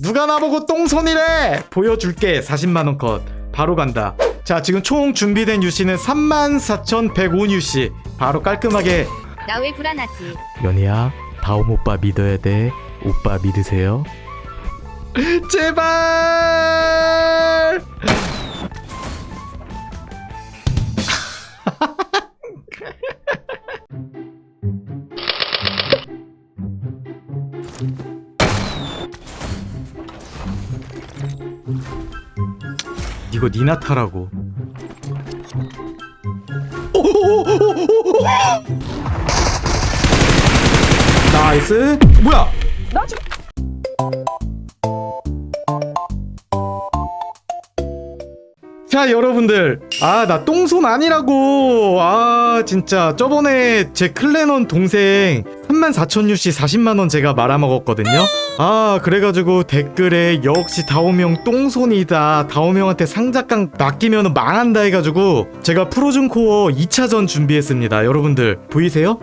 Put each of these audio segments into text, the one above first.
누가 나보고 똥손이래? 보여줄게. 40만원 컷. 바로 간다. 자 지금 총 준비된 유씨는 34,105 유씨 바로 깔끔하게. 나 왜 불안하지? 연희야 다음 오빠 믿어야 돼. 오빠 믿으세요? 제발 이거 니나 타라고. 나이스. 뭐야? 자 여러분들. 아 나 똥손 아니라고. 아 진짜. 저번에 제 클레논 동생 34,000유씨 40만원 제가 말아먹었거든요 아 그래가지고 댓글에 역시 다오명 똥손이다 다오명한테 상작강 맡기면 망한다 해가지고 제가 프로즌 코어 2차전 준비했습니다 여러분들 보이세요?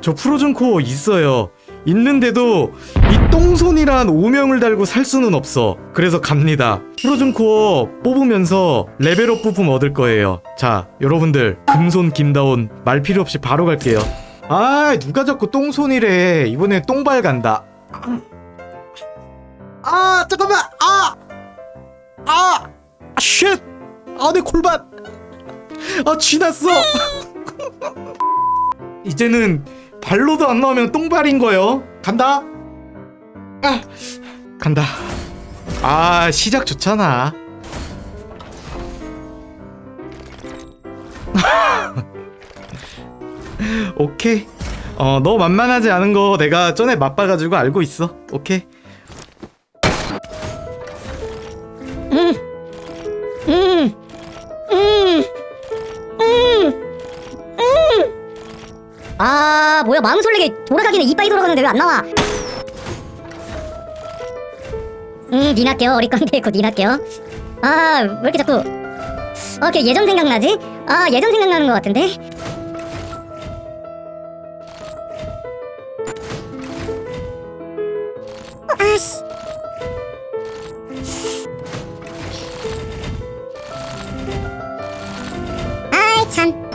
저 프로즌 코어 있어요 있는데도 이 똥손이란 오명을 달고 살 수는 없어. 그래서 갑니다. 프로즌 코어 뽑으면서 레벨업 부품 얻을 거예요. 자, 여러분들 금손 김다운 말 필요 없이 바로 갈게요. 아, 누가 자꾸 똥손이래. 이번엔 똥발 간다. 아, 잠깐만. 아, 아, 아, 쉣. 아, 내 골반. 아, 쥐났어. 이제는 발로도 안 나오면 똥발인 거요. 간다. 아, 간다. 아, 시작 좋잖아. 오케이. 어, 너 만만하지 않은 거 내가 전에 맛봐가지고 알고 있어. 오케이. 아 뭐야 마음 설레게 돌아가기는 이빨이 돌아가는데 왜 안 나와 음 니나께요 어리 깡패고 니나께요 아왜 이렇게 자꾸 아 걔 예전 생각나지? 아 예전 생각나는 것 같은데 아씨 아이 참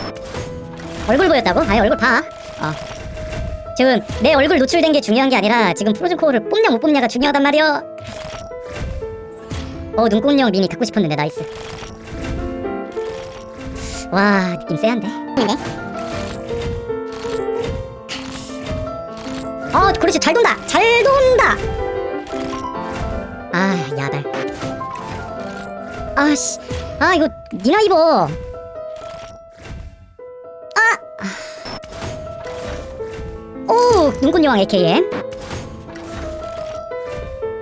얼굴 보였다고? 아예 얼굴 봐. 어. 지금 내 얼굴 노출된 게 중요한 게 아니라 지금 프로즌 코어를 뽑냐 못 뽑냐가 중요하단 말이야. 어 눈꽃령 미니 갖고 싶었는데 나이스. 와 느낌 쎄한데. 네. 어 그렇지 잘 돈다 잘 돈다. 아 야달. 아씨 아 이거 니나 입어. 오 눈꽃여왕 AKM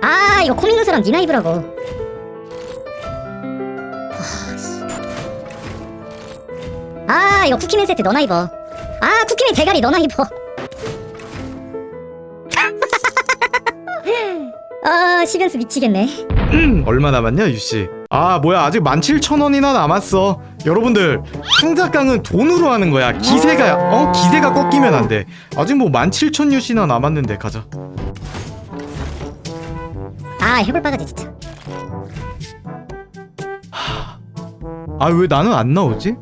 아 이거 코믹 눈사람 니나 입으라고 와, 씨. 아 이거 쿠키맨 세트 너나 입어 아 쿠키맨 대가리 너나 입어 아 시변수 미치겠네. 얼마 남았냐 유씨? 아 뭐야 아직 17,000원이나 남았어. 여러분들 상작강은 돈으로 하는 거야. 기세가 어? 기세가 꺾이면 안돼. 아직 뭐 17,000 유씨나 남았는데 가자. 아 해볼 바가지 진짜. 아 왜 나는 안 나오지?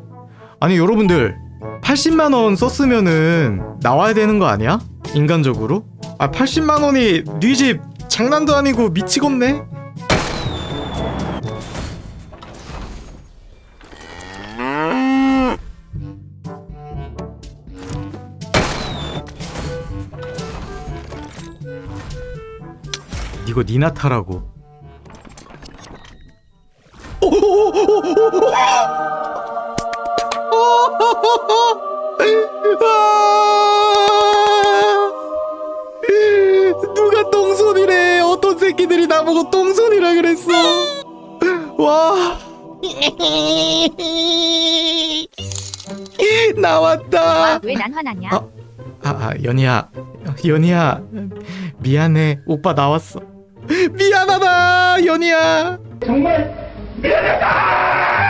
아니 여러분들 80만 원 썼으면은 나와야 되는 거 아니야? 인간적으로? 아 80만 원이 네집 장난도 아니고 미치겠네. 이거 니나 타라고 새끼들이 나보고 똥손이라 그랬어. 와. 나왔다. 왜난 화났냐? 아, 아, 아 연희야. 연희야. 미안해. 오빠 나왔어. 미안하다 연희야. 정말 미안하다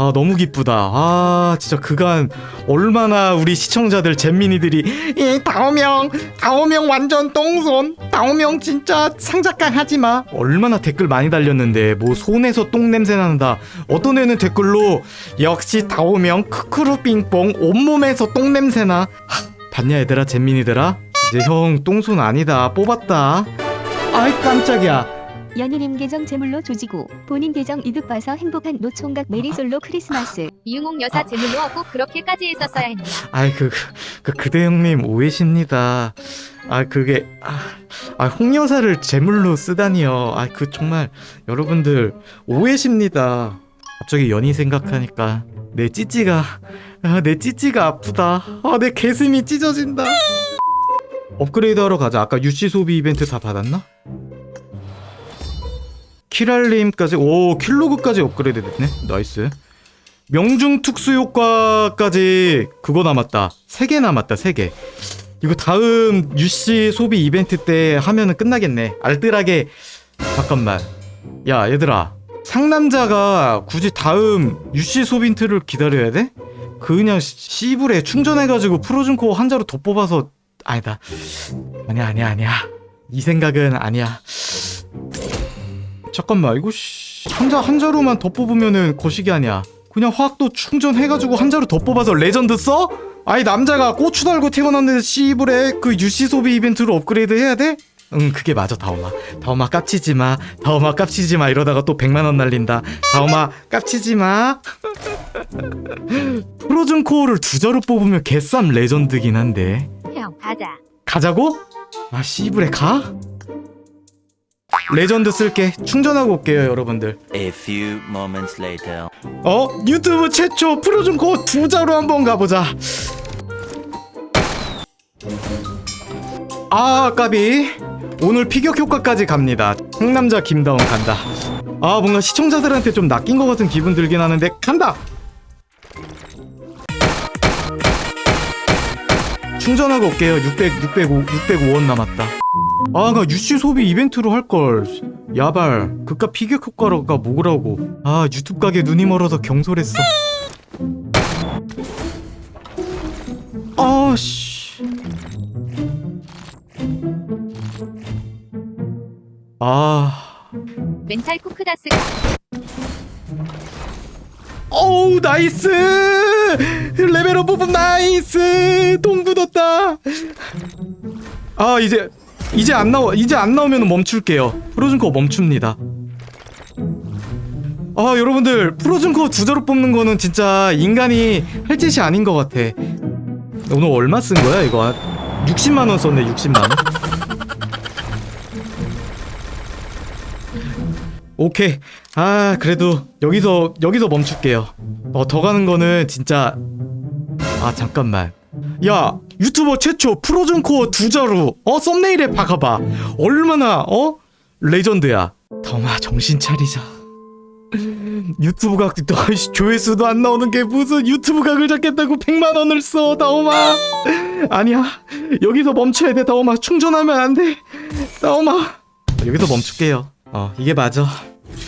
아 너무 기쁘다. 아 진짜 그간 얼마나 우리 시청자들 잼민이들이 이 다오명 다오명 완전 똥손 다오명 진짜 상작강 하지마. 얼마나 댓글 많이 달렸는데 뭐 손에서 똥 냄새 난다. 어떤 애는 댓글로 역시 다오명 크크루 빙뽕 온몸에서 똥 냄새 나. 하, 봤냐 얘들아 잼민이들아? 이제 형 똥손 아니다. 뽑았다. 아이 깜짝이야 연인임 계정 제물로 조지고 본인 계정 이득 봐서 행복한 노총각 메리솔로 크리스마스 이응옥 여사 제물로 꼭 그렇게까지 했었어야 했나. 아이 그, 그 그대 형님 오해십니다. 아 그게 아, 아 홍여사를 제물로 쓰다니요. 아 그 정말 여러분들 오해십니다. 갑자기 연희 생각하니까 내 찌찌가 아, 내 찌찌가 아프다. 아 내 개슴이 찢어진다. 업그레이드 하러 가자. 아까 유씨 소비 이벤트 다 받았나? 키랄림까지 오 킬로그까지 업그레이드 됐네. 나이스. 명중 특수 효과까지 그거 남았다. 세개 남았다. 세 개. 이거 다음 유씨 소비 이벤트 때 하면은 끝나겠네. 알뜰하게 잠깐만. 야, 얘들아. 상남자가 굳이 다음 유씨 소빈트를 기다려야 돼? 그냥 시- 시불에 충전해가지고 프로즌 코어 한자로 더 뽑아서 아니다. 아니야, 아니야, 아니야. 이 생각은 아니야. 잠깐만, 이거 씨, 한자 한자로만 더 뽑으면은 거시기 아니야. 그냥 화학도 충전해가지고 한자로 더 뽑아서 레전드 써? 아니 남자가 고추 달고 태어났는데 씨불에 그 유씨 소비 이벤트로 업그레이드 해야 돼? 응 그게 맞아 다오마 다오마 깝치지 마 다오마 깝치지 마 이러다가 또 100만 원 날린다 다오마 깝치지 마 프로즌 코어를 두 자루 뽑으면 개쌈 레전드긴 한데 형 가자. 가자고? 아 씨불에 가? 레전드 쓸게. 충전하고 올게요 여러분들. A few moments later. 어? 유튜브 최초 프로즌 코어 두 자루 한번 가보자. 아 까비. 오늘 피격 효과까지 갑니다. 상남자 김다운 간다. 아 뭔가 시청자들한테 좀 낚인 것 같은 기분 들긴 하는데 간다! 충전하고 올게요. 600, 605, 605원 남았다 아, 나 유씨 소비 이벤트로 할걸. 야발, 그깟 피격 효과로가 뭐라고. 아, 유튜브 가게 눈이 멀어서 경솔했어. 아, 씨. 아, 멘탈 쿠크다스가 어우, 나이스! 레벨업 부분 나이스! 돈 굳었다! 아, 이제, 이제 안 나와, 이제 안 나오면 멈출게요. 프로즌 코어 멈춥니다. 아, 여러분들, 프로즌 코어 두 자루 뽑는 거는 진짜 인간이 할 짓이 아닌 것 같아. 오늘 얼마 쓴 거야, 이거? 60만 원 썼네, 60만 원. 오케이. 아, 그래도 여기서 여기서 멈출게요. 어, 더 가는 거는 진짜 아, 잠깐만. 야, 유튜버 최초 프로즌 코어 두 자루. 어, 썸네일에 박아 봐. 얼마나 어? 레전드야. 덤아 정신 차리자. 유튜브 각 아이씨, 조회수도 안 나오는 게 무슨 유튜브 각을 잡겠다고 100만 원을 써. 다오마. 아니야. 여기서 멈춰야 돼. 다오마 충전하면 안 돼. 다오마. 여기서 멈출게요. 어, 이게 맞아.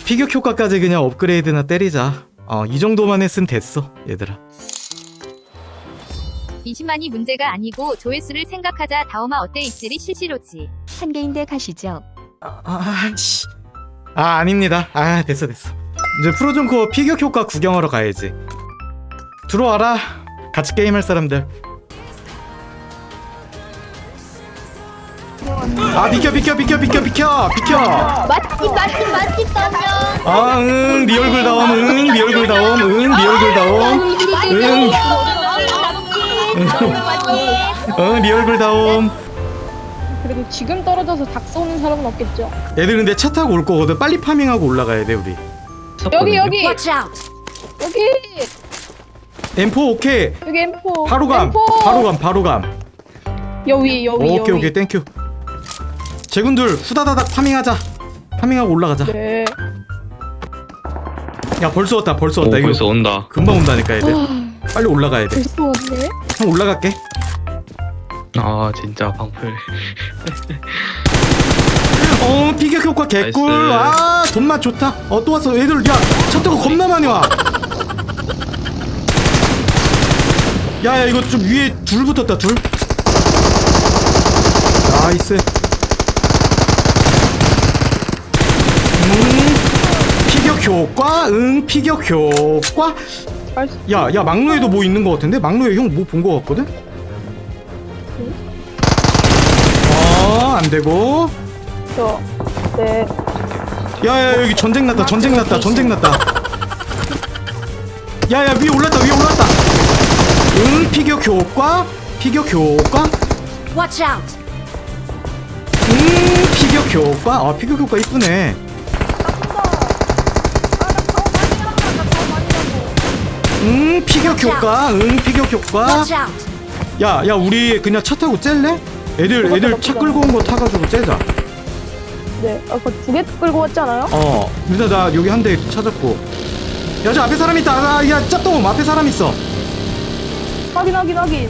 피격 효과까지 그냥 업그레이드나 때리자. 어, 이 정도만 했으면 됐어, 얘들아. 20만이 문제가 아니고 조회수를 생각하자 다오마 어때 입질이 실시로지. 한 개인데 가시죠 아, 씨. 아, 아닙니다. 아, 됐어, 됐어. 이제 프로즌 코어 피격 효과 구경하러 가야지. 들어와라. 같이 게임할 사람들. 아, 비켜, 비켜, 비켜, 비켜, 비켜, 비켜. 맛집 맛집 맛집 따면 아, 응, 네 얼굴 다움, 응, 네 얼굴 다움, 응, 네 얼굴 다움, 응, 응, 네 얼굴 다움. 그래도 지금 떨어져서 닭 쏘는 사람은 없겠죠. 애들 근데 차 타고 올 거거든. 빨리 파밍하고 올라가야 돼, 우리. 여기 여기 Watch out. 여기 M4 오케이. 여기 M4. 바로 감. M4. 바로 감. 바로 감. 여기 여기 오케이 여기. 오케이 땡큐. 제군들 후다다닥 파밍하자. 파밍하고 올라가자. 네. 야 벌써 왔다. 벌써 오, 왔다. 이거 벌써 온다. 금방 온다니까 애들. 와, 빨리 올라가야 돼. 벌써 왔네. 형 올라갈게. 아 진짜 방풀. 어 피격 효과 개꿀. 나이스. 아 돈맛 좋다. 어 또 왔어. 애들 야차 타고 겁나 많이 와. 야야 이거 좀 위에 둘 붙었다 둘 나이스 음 피격 효과 응 피격 효과 나이스. 야야 막루에도 뭐 있는 거 같은데? 막루에 형 뭐 본 거 같거든? 어 안 되고. 저, 네. 야야 여기 전쟁 났다 전쟁 났다 전쟁 났다. 야야 위에 올랐다 위에 올랐다. 응 피격 효과? 피격 효과? Watch out. 음 피격 효과? 아 피격 효과 이쁘네 음 피격 효과 응 피격 효과 out. 야야 우리 그냥 차 타고 짤래? 애들 애들 차 끌고 온 거 타가지고 째자 네. 아, 그거 두 개 끌고 왔잖아요? 어 일단 나 여기 한 대 찾았고 야 저 앞에 사람 있다 아, 야 짭동음 앞에 사람 있어 확인, 확인, 확인.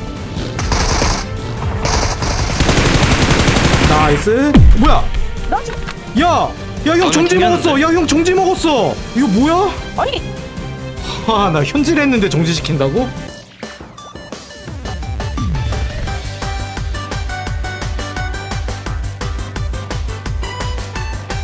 나이스 뭐야 나 지금, 야! 야 형 정지 먹었어 야 형 정지 먹었어 이거 뭐야? 아니! 아나 현질했는데 정지시킨다고?